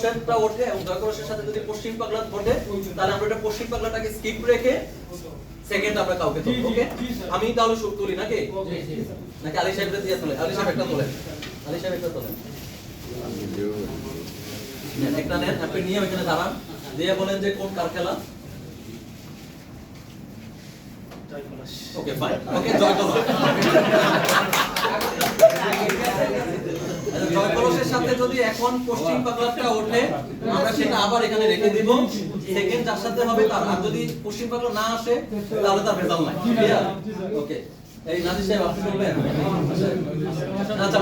সেটটা ওঠে এবং জয়করসের সাথে যদি পশ্চিম পাগলা ঘটে তাহলে আমরা এটা পশ্চিম পাগলাটাকে স্কিপ রেখে সেকেন্ড আমরা কাউকে তুলব ওকে আমি তাহলে শুরু তুলি নাকি? নাকি আলী সাহেবকে দিয়ে তোলে? আলী সাহেব একটা তোলে। আলী সাহেব একটা তোলে। একটা নেন আপনি নিয়ে ওইখানে দাঁড়ান। দিয়ে বলেন যে কোন কার খেলা? ওকে ফাইন ওকে জয় কলস আচ্ছা, জয় কলসের সাথে যদি এখন পশ্চিম পাগলাটা ওঠে, আমরা সেটা আবার এখানে রেখে দিব। সেকেন্ড যার সাথে হবে তার, আর যদি পশ্চিম না আসে, তাহলে তার ভেজাল নাই। ওকে আচ্ছা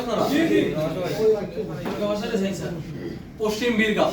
আপনারা? পশ্চিম বীরগাঁও।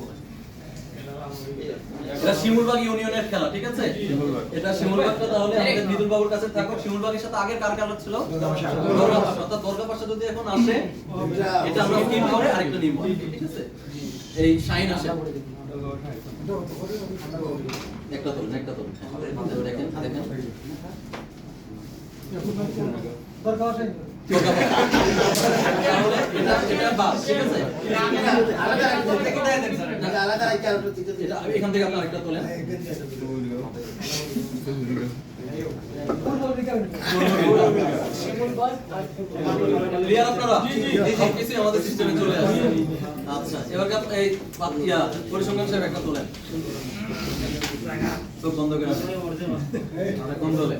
এটা শিমুলবাগ ইউনিয়নের খেলা ঠিক আছে? এটা শিমুলবাগটা তাহলে আমাদের নিদুল বাবুর কাছে থাকো শিমুলবাগের সাথে আগে কার খেলা ছিল অর্থাৎ দর্গা পাশা যদি এখন আসে এটা আমরা স্কিপ করে আরেকটা নিব ঠিক আছে? এই শাইন আসে। একটা তোলেন একটা তোলেন। দেখেন দেখেন। ঠিক আছে। এখান থেকে আপনার একটা তোলেন ক্লিয়ার আপনারা আমাদের সিস্টেমে চলে আসছে। আচ্ছা এবার এই বাদ- পরিসংখ্যান সাহেব একটা তোলেন। চোখ বন্ধ করে আরে কোন দলে?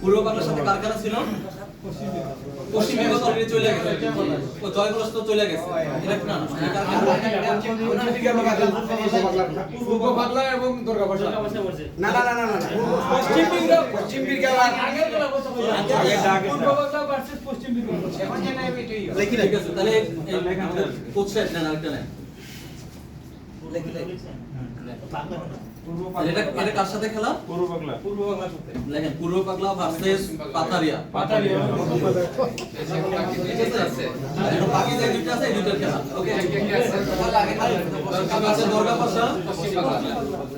পূর্ব বাংলার সাথে কার কারা ছিল? পশ্চিম অলরেডি চলে গেছে। ও চলে গেছে। এটা না না, মানে? পূর্ব বাংলা এবং দুর্গা না না না না। এটা এটা কার সাথে খেলা পূর্ব বাংলার সাথে দেখেন পূর্ব পাগলা ভার্সেস পাতারিয়া পাতালিয়া ঠিক আছে দুটো আছে খেলা ওকে আছে দুর্গা পাশা ও ও